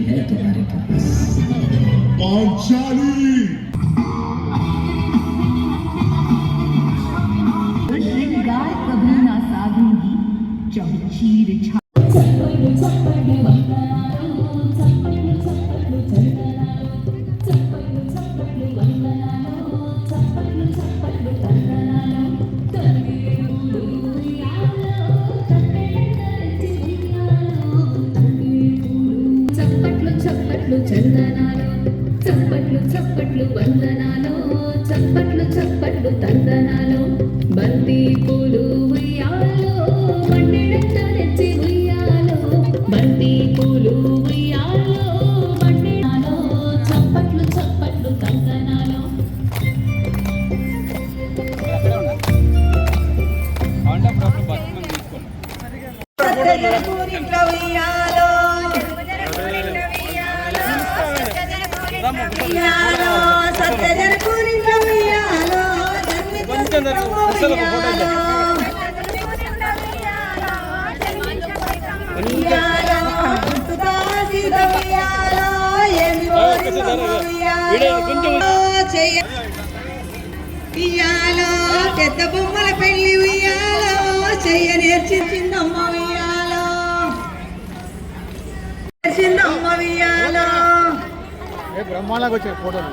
बची है तुम्हारे पास। पांचाली। श्रृंगार कभी ना साधूँगी जब చప్పట్లు చప్పట్లు వందనాలు చప్పట్లు చప్పట్లు తందనాలు బంతి పూలు ఉయ్యాలో పెద్ద బొమ్మల పెళ్ళి ఉయ్యాలో చెయ్య నేర్చిందమ్మ ఉయ్యాలో నేర్చిందమ్మ ఉయ్యాలో బ్రహ్మాండంగా వచ్చాయి ఫోటోలు.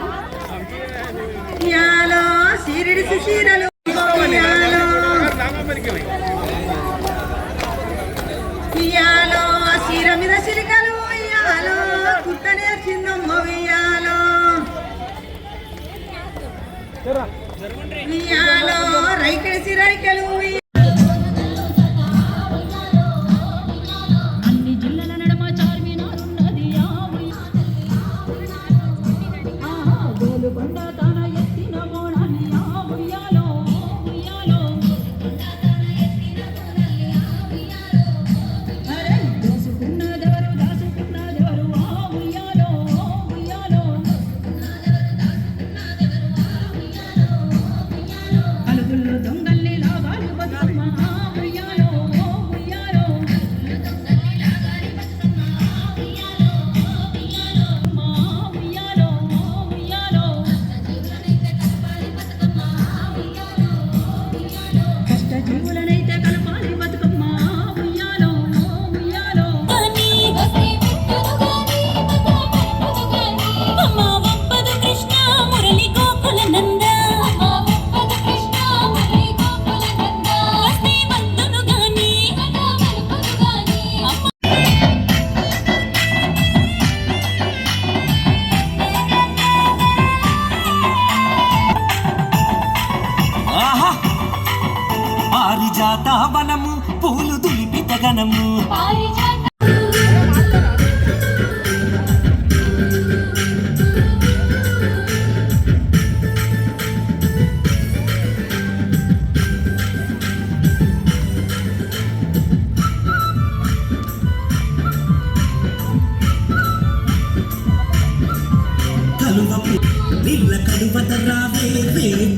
ఉయ్యాలో సీరిడి సుశీరలు.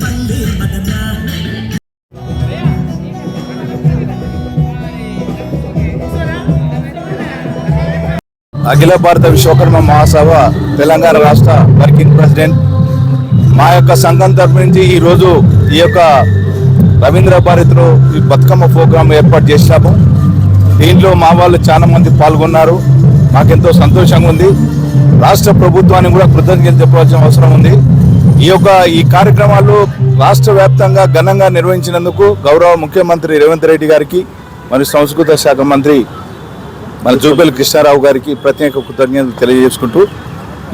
పల్లె అఖిల భారత విశ్వకర్మ మహాసభ తెలంగాణ రాష్ట్ర వర్కింగ్ ప్రెసిడెంట్. మా యొక్క సంఘం తరపు నుంచి ఈరోజు ఈ యొక్క రవీంద్ర భారతిలో ఈ బతుకమ్మ ప్రోగ్రాం ఏర్పాటు చేసినాము దీంట్లో మా వాళ్ళు చాలా మంది పాల్గొన్నారు. మాకెంతో సంతోషంగా ఉంది. రాష్ట్ర ప్రభుత్వానికి కూడా కృతజ్ఞత చెప్పవలసిన అవసరం ఉంది. ఈ యొక్క ఈ కార్యక్రమాలు రాష్ట్ర వ్యాప్తంగా ఘనంగా నిర్వహించినందుకు గౌరవ ముఖ్యమంత్రి రేవంత్ రెడ్డి గారికి మరియు సంస్కృత శాఖ మంత్రి మన జూబెల్ కృష్ణారావు గారికి ప్రత్యేక కృతజ్ఞతలు తెలియజేసుకుంటూ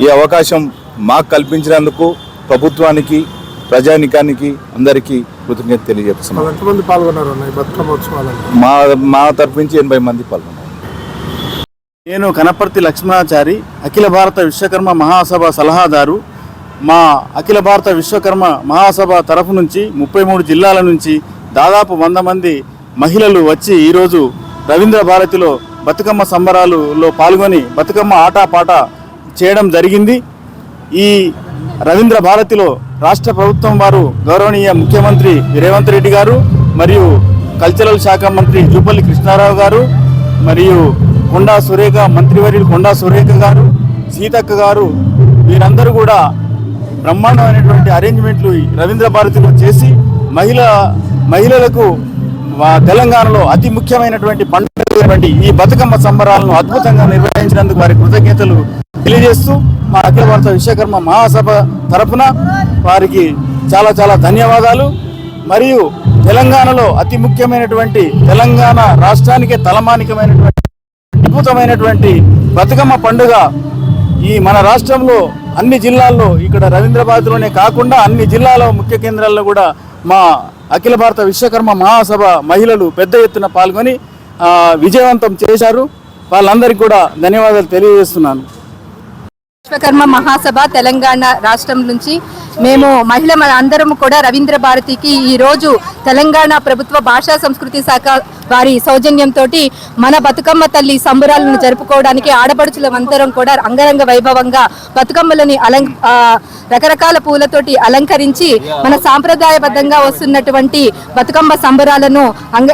ఈ అవకాశం మాకు కల్పించినందుకు ప్రభుత్వానికి ప్రజానికానికి అందరికీ కృతజ్ఞత తెలియజేస్తున్నాం. మా మా తరపు నుంచి ఎనభై మంది పాల్గొన్నారు. నేను కనపర్తి లక్ష్మణాచారి అఖిల భారత విశ్వకర్మ మహాసభ సలహాదారు. మా అఖిల భారత విశ్వకర్మ మహాసభ తరఫు నుంచి ముప్పై మూడు జిల్లాల నుంచి దాదాపు వంద మంది మహిళలు వచ్చి ఈరోజు రవీంద్ర భారతిలో బతుకమ్మ సంబరాలులో పాల్గొని బతుకమ్మ ఆటపాట చేయడం జరిగింది. ఈ రవీంద్ర భారతిలో రాష్ట్ర ప్రభుత్వం వారు గౌరవనీయ ముఖ్యమంత్రి రేవంత్ రెడ్డి గారు మరియు కల్చరల్ శాఖ మంత్రి జూపల్లి కృష్ణారావు గారు మరియు కొండా సురేఖ మంత్రివర్యులు కొండా సురేఖ గారు సీతక్క గారు వీరందరూ కూడా బ్రహ్మాండమైనటువంటి అరేంజ్మెంట్లు రవీంద్ర భారతిలో చేసి మహిళ మహిళలకు తెలంగాణలో అతి ముఖ్యమైనటువంటి పండుగటువంటి ఈ బతుకమ్మ సంబరాలను అద్భుతంగా నిర్వహించినందుకు వారి కృతజ్ఞతలు తెలియజేస్తూ మా అఖిల భారత విశ్వకర్మ మహాసభ తరపున వారికి చాలా చాలా ధన్యవాదాలు. మరియు తెలంగాణలో అతి ముఖ్యమైనటువంటి తెలంగాణ రాష్ట్రానికే తలమానికమైనటువంటి అద్భుతమైనటువంటి బతుకమ్మ పండుగ ఈ మన రాష్ట్రంలో అన్ని జిల్లాల్లో ఇక్కడ రవీంద్రబాద్లోనే కాకుండా అన్ని జిల్లాల ముఖ్య కేంద్రాల్లో కూడా మా అఖిల భారత విశ్వకర్మ మహాసభ మహిళలు పెద్ద ఎత్తున పాల్గొని విజయవంతం చేశారు. వాళ్ళందరికీ కూడా ధన్యవాదాలు తెలియజేస్తున్నాను. విశ్వకర్మ మహాసభ తెలంగాణ రాష్ట్రం నుంచి మేము మహిళ మన అందరం కూడా రవీంద్ర భారతికి ఈ రోజు తెలంగాణ ప్రభుత్వ భాషా సంస్కృతి శాఖ వారి సౌజన్యంతో మన బతుకమ్మ తల్లి సంబరాలను జరుపుకోవడానికి ఆడపడుచులందరం కూడా అంగరంగ వైభవంగా బతుకమ్మలని అలం రకరకాల పూలతోటి అలంకరించి మన సాంప్రదాయబద్ధంగా వస్తున్నటువంటి బతుకమ్మ సంబరాలను అంగ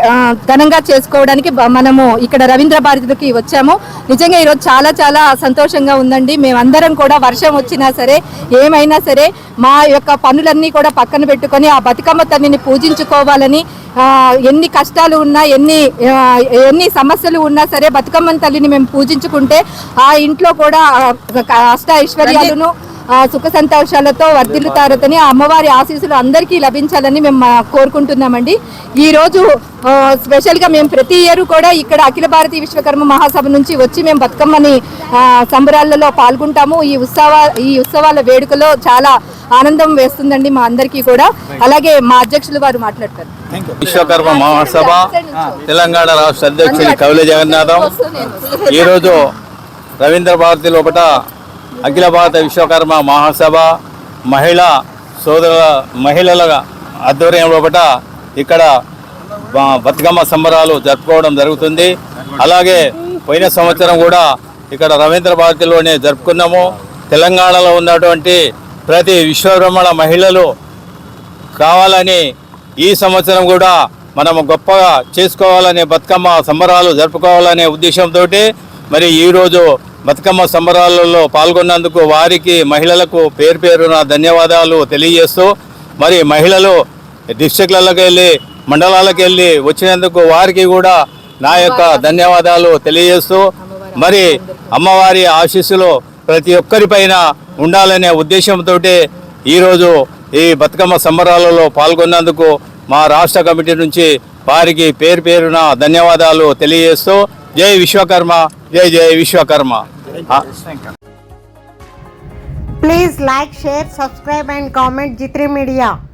ఘనంగా చేసుకోవడానికి మనము ఇక్కడ రవీంద్ర భారతికి వచ్చాము. నిజంగా ఈరోజు చాలా చాలా సంతోషంగా ఉందండి. మేమందరం కూడా వర్షం వచ్చినా సరే ఏమైనా సరే మా యొక్క పనులన్నీ కూడా పక్కన పెట్టుకొని ఆ బతుకమ్మ తల్లిని పూజించుకోవాలని ఎన్ని కష్టాలు ఉన్నా ఎన్ని ఎన్ని సమస్యలు ఉన్నా సరే బతుకమ్మ తల్లిని మేము పూజించుకుంటే ఆ ఇంట్లో కూడా అష్ట ఐశ్వర్యాలను సుఖ సంతోషాలతో వర్ధిల్లుతారని అమ్మవారి ఆశీస్సులు అందరికీ లభించాలని మేము కోరుకుంటున్నామండి. ఈరోజు స్పెషల్గా మేము ప్రతి ఇయర్ కూడా ఇక్కడ అఖిల భారతీయ విశ్వకర్మ మహాసభ నుంచి వచ్చి మేము బతుకమ్మని సంబరాలలో పాల్గొంటాము. ఈ ఉత్సవ ఈ ఉత్సవాల వేడుకలో చాలా ఆనందం వేస్తుందండి మా అందరికీ కూడా. అలాగే మా అధ్యక్షులు వారు మాట్లాడతారు. విశ్వకర్మ మహాసభ తెలంగాణ రాష్ట్ర అధ్యక్షులు కవిల జగన్నాథం. ఈరోజు రవీంద్ర భారతి లోపల అఖిల భారత విశ్వకర్మ మహాసభ మహిళా సోదరుల మహిళల ఆధ్వర్యం లోపల ఇక్కడ బతుకమ్మ సంబరాలు జరుపుకోవడం జరుగుతుంది. అలాగే పోయిన సంవత్సరం కూడా ఇక్కడ రవీంద్ర భారతిలోనే జరుపుకున్నాము. తెలంగాణలో ఉన్నటువంటి ప్రతి విశ్వబ్రహ్మణ మహిళలు కావాలని ఈ సంవత్సరం కూడా మనం గొప్పగా చేసుకోవాలనే బతుకమ్మ సంబరాలు జరుపుకోవాలనే ఉద్దేశంతో మరి ఈరోజు బతుకమ్మ సంబరాలలో పాల్గొన్నందుకు వారికి మహిళలకు పేరు పేరున ధన్యవాదాలు తెలియజేస్తూ మరి మహిళలు డిస్టిక్లకి వెళ్ళి మండలాలకు వెళ్ళి వచ్చినందుకు వారికి కూడా నా యొక్క ధన్యవాదాలు తెలియజేస్తూ మరి అమ్మవారి ఆశీస్సులు ప్రతి ఒక్కరిపైన ఉండాలనే ఉద్దేశంతో ఈరోజు ఈ బతుకమ్మ సంబరాలలో పాల్గొన్నందుకు మా రాష్ట్ర కమిటీ నుంచి వారికి పేరు పేరున ధన్యవాదాలు తెలియజేస్తూ జై విశ్వకర్మ జై జై Vishwakarma please like share subscribe and comment comment G3 Media.